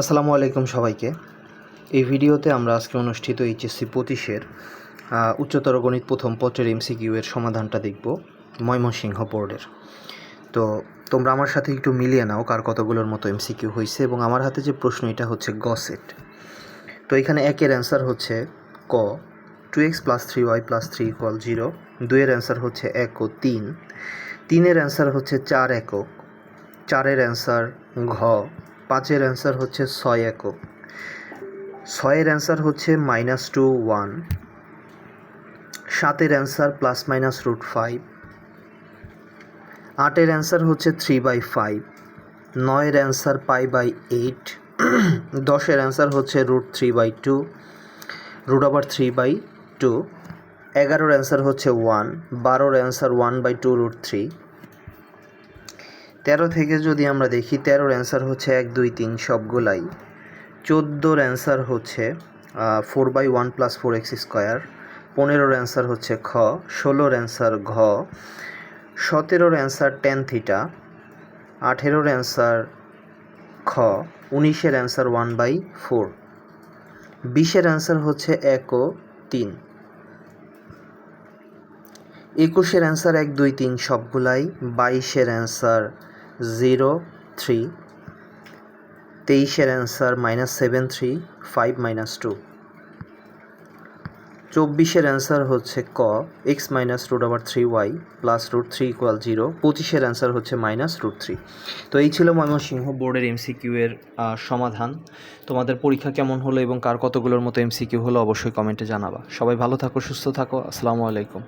আসসালামু আলাইকুম সবাইকে। এই ভিডিওতে আমরা আজকে অনুষ্ঠিত এইচএসসি পঁচিশের উচ্চতর গণিত প্রথম পত্রের এমসিকিউ এর সমাধানটা দেখব, ময়মনসিংহ বোর্ডের। তো তোমরা আমার সাথে একটু মিলিয়ে নাও কার কতগুলোর মতো এমসিকিউ হয়েছে এবং আমার হাতে যে প্রশ্ন এটা হচ্ছে গ সেট। তো এখানে একের অ্যান্সার হচ্ছে ক two x plus three y plus three equal zero দুইয়ের অ্যান্সার হচ্ছে এক ও তিন। তিনের অ্যান্সার হচ্ছে চার একক। চারের অ্যান্সার ঘ। পাঁচের অ্যান্সার হচ্ছে ছয় একক। ছয়ের অ্যান্সার হচ্ছে মাইনাস টু, ওয়ান। সাতের answer plus minus root five. আটের অ্যান্সার হচ্ছে থ্রি বাই ফাইভ। নয়ের অ্যান্সার পাই বাই এইট। দশের অ্যান্সার হচ্ছে root three by two, root আবার থ্রি বাই টু। এগারোর অ্যান্সার হচ্ছে ওয়ান। বারোর answer one by two root three. তেরো থেকে যদি আমরা দেখি, তেরোর অ্যান্সার হচ্ছে এক, দুই, তিন, সবগুলাই। চোদ্দোর অ্যান্সার হচ্ছে four by one plus four x square পনেরোর অ্যান্সার হচ্ছে খ, ষোলোর অ্যান্সার ঘ, সতেরোর অ্যান্সার টেন থিটা আঠেরোর অ্যান্সার খ, উনিশের অ্যান্সার ওয়ান বাই ফোর বিশের অ্যান্সার হচ্ছে এক ও তিন। একুশের অ্যান্সার এক, দুই, তিন, সবগুলাই। বাইশের অ্যান্সার জিরো থ্রি, তেইশের answer minus seven three five minus two চব্বিশের অ্যান্সার হচ্ছে ক এক্স মাইনাস রুট আবার three y plus root three equal zero পঁচিশের অ্যান্সার হচ্ছে মাইনাস রুট থ্রি তো এই ছিল ময়মনসিংহ বোর্ডের এমসিকিউ এর সমাধান। তোমাদের পরীক্ষা কেমন হলো এবং কার কতগুলোর মতো এমসিকিউ হলো অবশ্যই কমেন্টে জানাবা। সবাই ভালো থাকো, সুস্থ থাকো, আসসালামু আলাইকুম।